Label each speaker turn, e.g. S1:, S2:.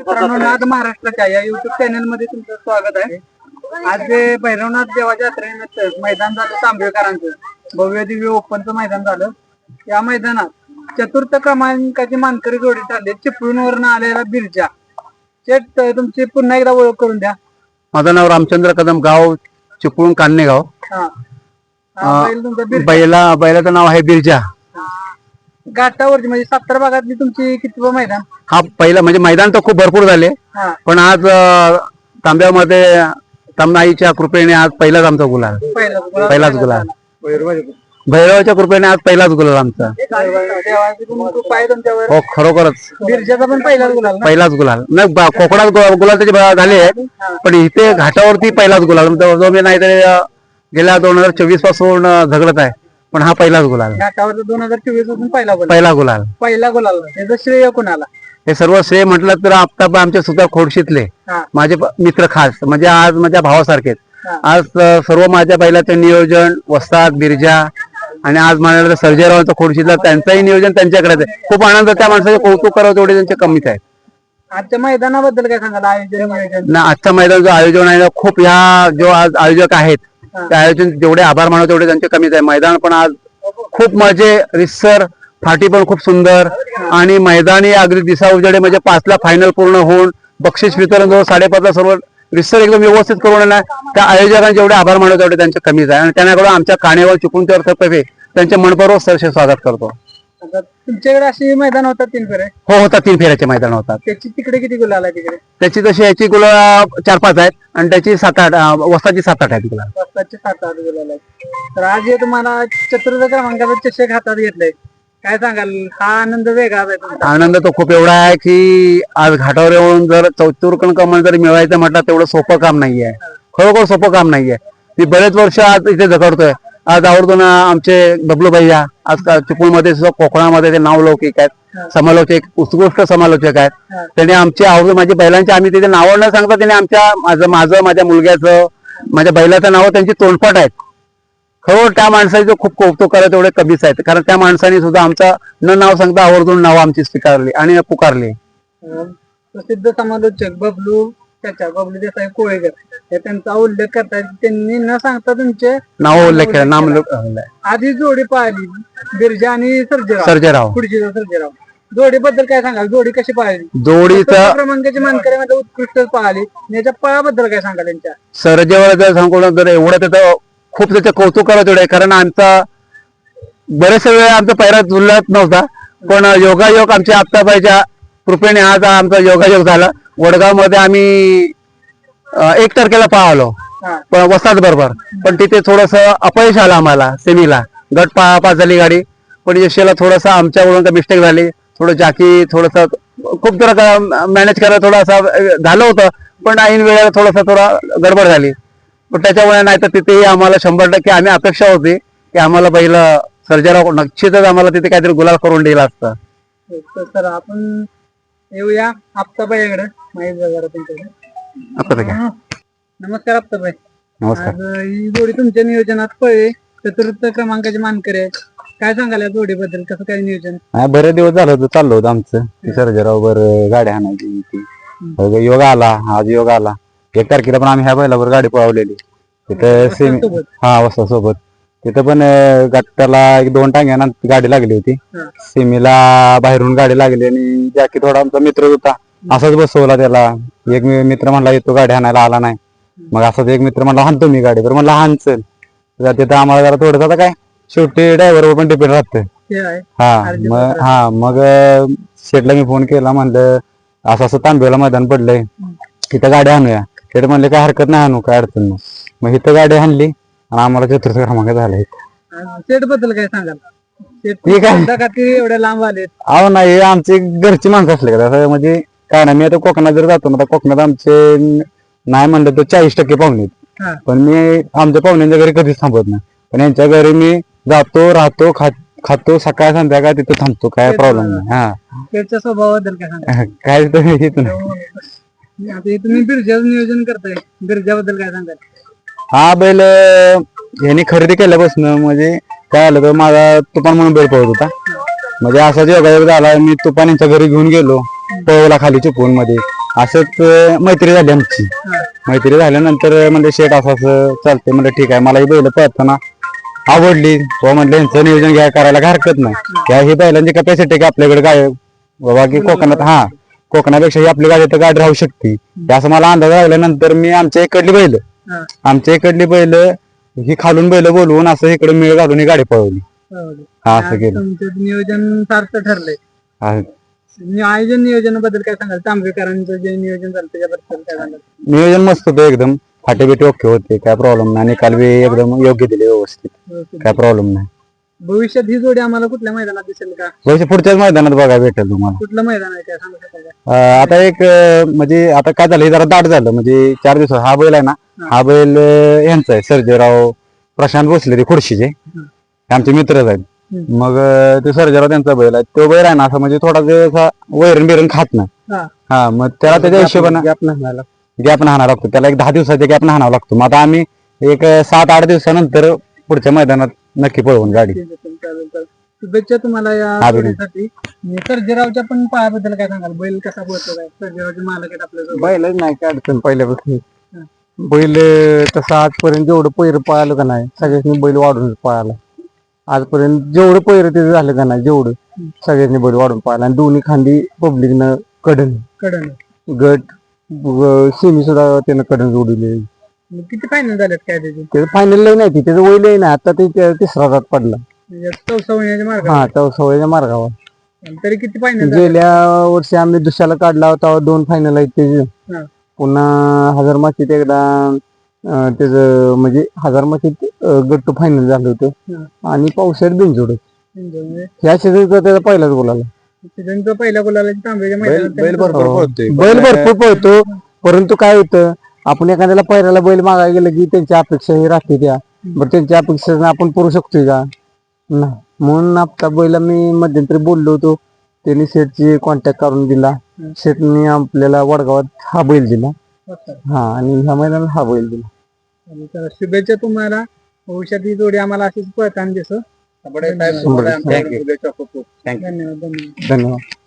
S1: मित्रांनो नाद महाराष्ट्राच्या या युट्यूब चॅनलमध्ये तुमचं स्वागत आहे. आज जे भैरवनाथ देवाच्या यात्रेनिमित्त मैदान झालं तांबेकरांचं. भव्य दिव्य ओपनचं मैदान झालं. या मैदानात चतुर्थ क्रमांकाची मानकरी जोडी ठरली चिपळूणवरनं आलेला बिरजा. शेट तुमची पुन्हा एकदा ओळख करून द्या.
S2: माझं नाव रामचंद्र कदम गाव चिपळूण कान्हेगाव.
S1: हा. हा, बैल तुमचा बिरजा.
S2: बैला बैलाचं नाव आहे बिरजा.
S1: घाटावरची म्हणजे सत्तर भागातली तुमची कितवं मैदान?
S2: हा पहिला म्हणजे मैदान तर खूप भरपूर झाले.
S1: हा.
S2: पण आज तांब्यामध्ये तांबाईच्या कृपेने आज पहिलाच आमचा गुलाल.
S1: पहिला
S2: पहिलाच गुलाल. भैरवाच्या कृपेने आज पहिलाच गुलाल आमचा. हो खरोखरच.
S1: बिरजाचा पण पहिलाच गुलाल ना?
S2: पहिलाच गुलाल. नाही कोकणात गुलाल त्याचे झाले आहेत. पण इथे घाटावरती पहिलाच गुलाल. जो मी नाहीतरी अं, गेल्या दोन हजार चोवीसपासून झगडत आहे. पण हा पहिलाच गुलाल
S1: घाटावर दोन हजार चोवीसपासून पहिला गुलाल.
S2: पहिला गुलाल.
S1: पहिला गुलाल. त्याचं श्रेय कुणाला?
S2: हे सर्व श्रेय म्हटलं तर आता आमचे सुद्धा खोडशीतले.
S1: हा.
S2: माझे प- मित्र खास. म्हणजे आज माझ्या भावासारखेच
S1: हा.
S2: आज अ, सर्व माझ्या बैलाचे नियोजन वस्ताद बिरजा आणि आज म्हणाल सर्जेरावांचं खोडशीतला त्यांचंही नियोजन त्यांच्याकडेच आहे. खूप आनंद त्या माणसाचे कौतुक करावं तेवढे त्यांचे कमीच आहेत.
S1: आजच्या मैदानाबद्दल काय सांगाल? आयोजन नियोजन?
S2: ना आजचं मैदान जो आयोजन आहे ना खूप ह्या जो आज आयोजक आहेत. त्या आयोजन जेवढे आभार मानव तेवढे त्यांचे कमीच आहे. मैदान पण आज खूप मजे रिस्सर फाटी पण खूप सुंदर. आणि मैदानी अगदी दिसा उजेडे म्हणजे पाचला फायनल पूर्ण होऊन बक्षीस वितरण जवळ साडेपाचला सर्व रिस्सर एकदम व्यवस्थित करून त्या आयोजकांचे जेवढे आभार मानव तेवढे त्यांचे कमीच आहे. आणि त्यांच्याकडून आमच्या काणेवर चुकून तर तर्फे त्यांचे मनपूर्वक सरसे स्वागत करतो.
S1: आता तुमच्याकडे अशी मैदान होतात तीन फेरे?
S2: हो होता तीन फेऱ्याचे मैदान होतात.
S1: त्याची तिकडे किती गुलाल आहे तिकडे?
S2: त्याची तशी याची गुलाब चार पाच आहेत आणि त्याची सात आठ वस्ताची सात आठ आहेत गुलाब
S1: पाचचे सात आठ गुलाल आहेत तर आज हे तुम्हाला चतुर्थ क्रमांकाचा चषक हातात घेतलाय. काय सांगाल? हा आनंद वेगळाच आहे तुमचा.
S2: आनंद तो खूप एवढा आहे की आज घाटावर येऊन जर चौतुर्कण कमल जर मिळवायचं म्हटलं तेवढं सोपं काम नाहीये. खरोखर सोपं काम नाहीये. मी बरेच वर्ष आज इथे झगडतोय. आज आवर्जून आमचे बबलू भैया आज चिपळूणमध्ये सुद्धा कोकणामध्ये ते नावलौकिक आहेत. समालोचक उत्कृष्ट समालोचक आहेत. त्यांनी आमचे आवर्जून माझ्या बैलांचे आम्ही तिथे नावं न सांगता त्यांनी आमच्या माझं माझं माझ्या मुलग्याचं माझ्या बैलाचं नाव त्यांची तोंडपाठ आहेत. खरोखर त्या माणसाचं खूप कौतुक करत एवढे कमीच आहेत. कारण त्या माणसाने सुद्धा आमचा न नाव सांगता आवर्जून नाव आमची स्वीकारली आणि पुकारली.
S1: प्रसिद्ध समालोचक बबलू त्याच्या बबलू देसाई कोळेकर हे त्यांचा उल्लेख करतात त्यांनी न सांगता तुमचे
S2: नाव उल्लेख केला नाम उल्लेख-
S1: आधी जोडी पाहिली बिरजा आणि सर्जेराव.
S2: सर्जेराव.
S1: पुढची सर्जेराव. जोडी बद्दल काय सांगाल? जोडी कशी पाहिली?
S2: जोडीचं
S1: क्रमांकाची मानकऱ्यामध्ये उत्कृष्ट पाहिली. याच्या पळाबद्दल काय सांगाल त्यांच्या
S2: सर्जेवर जर सांगू तर एवढं त्याचं खूप त्याचं कौतुक करत एवढे कारण आमचा बरेचसे वेळा आमचा पैरा जुळत नव्हता. पण योगायोग आमच्या आप्ताबाईच्या कृपेने आज आमचा योगायोग झाला. वडगावमध्ये आम्ही एक तारखेला पाहलो. पण बरोबर. पण तिथे थोडस अपयश आलं आम्हाला सेमीला. गट पा पाच झाली गाडी. पण यशेला थोडस आमच्याकडून मिस्टेक झाली. थोडं जाकी थोडस खूप जरा मॅनेज करायला थोडासा झालं होतं. पण ऐन वेळेला थोडासा थोडा गडबड झाली. पण त्याच्यामुळे नाही तर तिथेही आम्हाला शंभर टक्के आम्ही अपेक्षा होती की आम्हाला पहिलं सर्जराव नक्षीतच आम्हाला तिथे काहीतरी गुलाल करून दिला असतं.
S1: तर सर आपण येऊया. आप्ताबाईकडे माहीत जरा? नमस्कार आप्ताबाई
S2: नमस्कार
S1: आज ही जोडी तुमच्या नियोजनात पळले चतुर्थ क्रमांकाची मानकरी आहे काय सांगाल या जोडीबद्दल कसं काय नियोजन
S2: हा बरेच दिवस झालं होतं चाललं होतं आमचं ती सर्जराव बर गाडी ती मग योग आला आज योग आला एक तारखेला पण आम्ही ह्या बैलावर गाडी पळवलेली तिथं सेमी
S1: सोबत
S2: हा वस्ता सोबत तिथं पण अं, गट्टाला एक दोन टांग्याना गाडी लागली होती
S1: हा.
S2: सेमीला बाहेरून गाडी लागली आणि जॅकी थोडा आमचा मित्र होता असाच बसवला त्याला. एक मित्र म्हणला येतो गाडी हाणायला आला नाही. मग असाच एक मित्र म्हणला हाणतो मी गाडी. बरं म्हणला हाण चल. तर तिथं आम्हाला जरा थोडं आता काय शेवटी ड्रायव्हरवर पण डिपेंड राहतं हा मग. हा मग अं, शेठला मी फोन केला म्हणलं असं असं तांबेला मैदान पडलंय. इथं गाडी आणूया. शेठ म्हणले काय हरकत नाही आणू काय अडचण नाही. मग इथं गाडी आणली आणि आम्हाला चतुर्थ क्रमांक झाला
S1: सेटबद्दल काय सांगाल?
S2: ठीक आहे.
S1: एवढ्या लांब आलेत.
S2: अहो नाही हे आमची घरची माणसं असले का? म्हणजे काय नाही मी आता कोकणात जर जातो ना तर कोकणात आमचे न- नाही म्हणलं तर चाळीस टक्के पाहुणे आहेत. पण मी आमच्या पाहुण्यांच्या घरी कधीच थांबत नाही. पण यांच्या घरी मी जातो राहतो खात खातो सकाळ संध्याकाळ तिथं थांबतो काय प्रॉब्लेम नाही. हा.
S1: सेटच्या स्वभावाबद्दल काय सांगाल
S2: काय तर हेच नाही.
S1: आता हे तुम्ही बिरजाचं नियोजन करताय. बिरजाबद्दल काय सांगाल?
S2: हा बैल अं, ह्यांनी खरेदी केल्यापासून म्हणजे काय आलं तर माझा तुफान म्हणून बैल पळत होता. म्हणजे असा योगायोग झाला मी तुफान यांच्या घरी घेऊन गेलो. पळवला खाली चिपळूणमध्ये
S3: असंच मैत्री झाली आमची. मैत्री झाल्यानंतर म्हणजे शेट असं असं चालते म्हणजे ठीक आहे. मला ही बैल पळताना आवडली. व म्हणलं यांचं नियोजन घ्या करायला काय हरकत नाही. त्या ही बैलांची कपॅसिटी की आपल्याकडे काय बाबा की कोकणात हा कोकणापेक्षा ही आपली गाडी तर गाडी राहू शकते. असं मला अंदाज लागल्यानंतर मी आमच्या इकडली बैल. आमच्या इकडली बैल ही खालून बैल बोलवून असं इकडे मेळ घालून ही गाडी पळवली.
S1: हो.
S3: असं केलं.
S1: नियोजन सार्थ ठरलंय. आयोजन नियोजनाबद्दल काय सांगाल? तांबेकरांचं जे नियोजन झालं त्याच्याबद्दल काय सांगाल?
S3: नियोजन मस्त होतं एकदम फाटे बिटे ओके होते काय प्रॉब्लेम नाही. निकाल बी एकदम योग्य दिले व्यवस्थित
S1: व्यवस्थित.
S3: काय प्रॉब्लेम नाही.
S1: भविष्यात ही जोडी आम्हाला कुठल्या मैदानात दिसेल का?
S3: वैसे पुढच्याच मैदानात बघायला भेटेल तुम्हाला.
S1: कुठलं मैदान आहे काय? सांगू शकाल का?
S3: अं, आता एक अं, म्हणजे आता काय झालं हे जरा दाट झालं म्हणजे चार दिवस हा बैल आहे ना हा. बैल अं, यांचा आहे सर्जेराव प्रशांत भोसले ते खुर्शीचे. आमचे मित्रच आहेत. मग ते सर्जेराव त्यांचा बैल आहे. तो बैल आहे ना असं म्हणजे थोडा वेळ असा वैरण बिरण खात नाही.
S1: हा.
S3: हा मग त्याला त्याच्या हिशोबाने
S1: गॅप
S3: गॅप हाणावा लागतो. त्याला एक दहा दिवसाचा गॅप हाणावा लागतो. मग आता आम्ही एक सात आठ दिवसानंतर पुढच्या मैदानात नक्की पळवून गाडी.
S1: शुभेच्छा तुम्हाला या. जोडीसाठी सर्जेरावच्या पण पायाबद्दल काय सांगाल? बैल कसा बोलतो काय सर्जेरावचे मालक आहेत आपल्या.
S4: बैलच नाही काय अडचण पहिल्यापासून. बैल तसं आजपर्यंत जेवढं पैर पळालं का नाही सगळ्यांनी बैल वाढून पळाला. आजपर्यंत जेवढं पैर त्याचं झालं का नाही जेवढं सगळ्यांनी बैल वाढून पळाला आणि दोन्ही खांदी पब्लिकनं कडन.
S1: कडन.
S4: गट सेमी सुद्धा त्यानं कडन जोडले
S1: मग किती फायनल झालेत काय त्याचे?
S4: त्याचं फायनल लय नाही त्याचं वय लय नाही. आता ते त्या तिसरा जात पडला.
S1: म्हणजे मार्ग
S4: हा मार्गावर.
S1: तरी किती फायनल
S4: गेल्या वर्षी आम्ही दुसऱ्याला काढला होता दोन फायनल आहेत त्याचे. पुन्हा हजार मातीत एकदा त्याचं म्हणजे हजार मातीत गट्टू फायनल झालं होतं. आणि पावसाळ्यात बिनजोड. ह्या शेजारीचा त्याचा पहिलाच
S1: सीझनचा तांब्याच्या मैदानात
S3: बैल भरपूर
S4: हो. बैल भरपूर पळतो. परंतु काय होतं आपण एखाद्याला पहिल्याला बैल मागायला गेलं की त्यांची अपेक्षा ही राहते त्या बरं त्यांच्या अपेक्षा आपण पुरू शकतोय का? नाही. म्हणून आता बैल मी मध्यंतरी बोललो होतो. त्यांनी शेटची कॉन्टॅक्ट करून दिला. शेटने आपल्याला वडगावात हा बैल दिला. हा आणि ह्या मैदानात हा बैल दिला.
S1: आणि तर शुभेच्छा तुम्हाला. भविष्यात ही जोडी आम्हाला अशीच पळताना दिसो. धन्यवाद. धन्यवाद.
S4: धन्यवाद.